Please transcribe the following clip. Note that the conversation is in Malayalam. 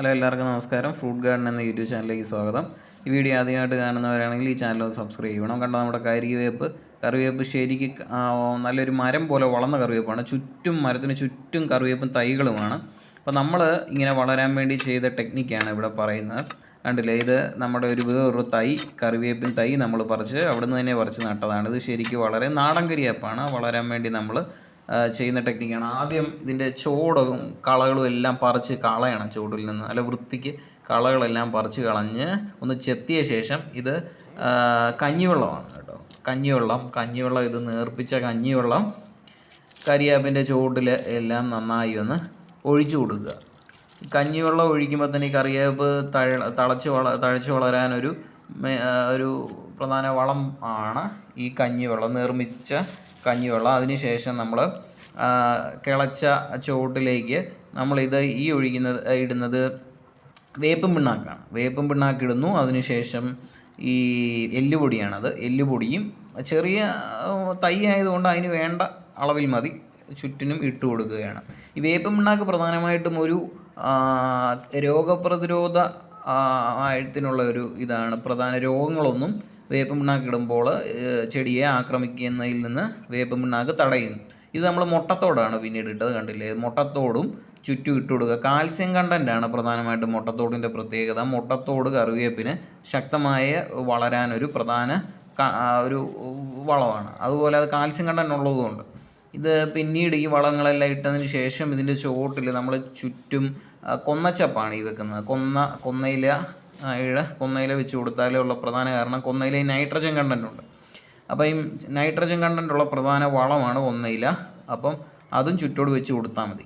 ഹലോ എല്ലാവർക്കും നമസ്കാരം. ഫ്രൂട്ട് ഗാർഡൻ എന്ന യൂട്യൂബ് ചാനലിലേക്ക് സ്വാഗതം. ഈ വീഡിയോ ആദ്യമായിട്ട് കാണുന്നവരാണെങ്കിൽ ഈ ചാനൽ സബ്സ്ക്രൈബ് ചെയ്യണം. കണ്ടോ നമ്മുടെ കരിവേപ്പ്. കറിവേപ്പ് ശരിക്ക് നല്ലൊരു മരം പോലെ വളർന്ന കറിവേപ്പാണ്. ചുറ്റും മരത്തിന് ചുറ്റും കറിവേപ്പും തൈകളുമാണ്. അപ്പോൾ നമ്മൾ ഇങ്ങനെ വളരാൻ വേണ്ടി ചെയ്ത ടെക്നിക്കാണ് ഇവിടെ പറയുന്നത്. കണ്ടില്ലേ ഇത് നമ്മുടെ ഒരു വേറൊരു തൈ കറിവേപ്പിൻ തൈ നമ്മൾ പറിച്ച് അവിടെ നിന്ന് തന്നെ പറിച്ച് നട്ടതാണ്. ഇത് ശരിക്കും വളരെ നാടൻ കരിയേപ്പാണ് വളരാൻ വേണ്ടി നമ്മൾ ചെയ്യുന്ന ടെക്നിക്കാണ് ആദ്യം ഇതിന്റെ ചോടും കളകളും എല്ലാം പറിച്ച് കളയണം ചോടിൽ നിന്ന്. അല്ല വൃത്തിക്ക് കളകളെല്ലാം പറിച്ച് കളഞ്ഞ് ഒന്ന് ചെത്തിയ ശേഷം ഇത് കഞ്ഞിവെള്ളമാണ് കേട്ടോ. കഞ്ഞിവെള്ളം കഞ്ഞിവെള്ളം ഇത് നേർപ്പിച്ച കഞ്ഞിവെള്ളം കരിയാപ്പിന്റെ ചുവട്ടിൽ എല്ലാം നന്നായി ഒന്ന് ഒഴിച്ചു കൊടുക്കുക. കഞ്ഞിവെള്ളം ഒഴിക്കുമ്പോൾ തന്നെ ഈ കറിവേപ്പ് തഴ തളച്ച് വള തഴച്ച് വളരാനൊരു ഒരു പ്രധാന വളം ആണ് ഈ കഞ്ഞിവെള്ളം നിർമ്മിച്ച കഞ്ഞിവെള്ളം. അതിനുശേഷം നമ്മൾ കിളച്ച ചുവട്ടിലേക്ക് നമ്മളിത് ഈ ഒഴിക്കുന്നത് ഇടുന്നത് വേപ്പും പിണ്ണാക്കാണ്. വേപ്പും പിണ്ണാക്ക് ഇടുന്നു. അതിനുശേഷം ഈ എല്ലുപൊടിയാണത്. എല്ലുപൊടിയും ചെറിയ തൈ ആയതുകൊണ്ട് അതിന് വേണ്ട അളവിൽ മതി. ചുറ്റിനും ഇട്ട് കൊടുക്കുകയാണ്. ഈ വേപ്പും പിണ്ണാക്ക് പ്രധാനമായിട്ടും ഒരു രോഗപ്രതിരോധ ആയിട്ടുള്ള ഒരു ഇതാണ്. പ്രധാന രോഗങ്ങളൊന്നും വേപ്പും ഇടുമ്പോൾ ചെടിയെ ആക്രമിക്കുന്നതിൽ നിന്ന് വേപ്പും പിണ്ണാക്ക് തടയുന്നു. ഇത് നമ്മൾ മുട്ടത്തോടാണ് പിന്നീട് ഇട്ടത് കണ്ടില്ലേ? മുട്ടത്തോടും ചുറ്റും ഇട്ട് കൊടുക്കുക. കാൽസ്യം കണ്ടന്റാണ് പ്രധാനമായിട്ടും മുട്ടത്തോടിന്റെ പ്രത്യേകത. മുട്ടത്തോട് കറിവേപ്പിന് ശക്തമായ വളരാനൊരു പ്രധാന ഒരു വളമാണ് അതുപോലെ അത് കാൽസ്യം കണ്ടന്റ് ഉള്ളതുകൊണ്ട്. ഇത് പിന്നീട് ഈ വളങ്ങളെല്ലാം ഇട്ടതിന് ശേഷം ഇതിന്റെ ചുവട്ടിൽ നമ്മൾ ചുറ്റും കൊന്നച്ചപ്പാണ് ഈ വെക്കുന്നത്. കൊന്ന കൊന്നയില ഇഴ കൊന്നയിൽ വെച്ച് കൊടുത്താലേ ഉള്ള പ്രധാന കാരണം കൊന്നയിൽ നൈട്രജൻ കണ്ടന്റ് ഉണ്ട്. അപ്പം ഈ നൈട്രജൻ കണ്ടന്റ് ഉള്ള പ്രധാന വളമാണ് കൊന്നയില. അപ്പം അതും ചുറ്റോട് വെച്ച് കൊടുത്താൽ മതി.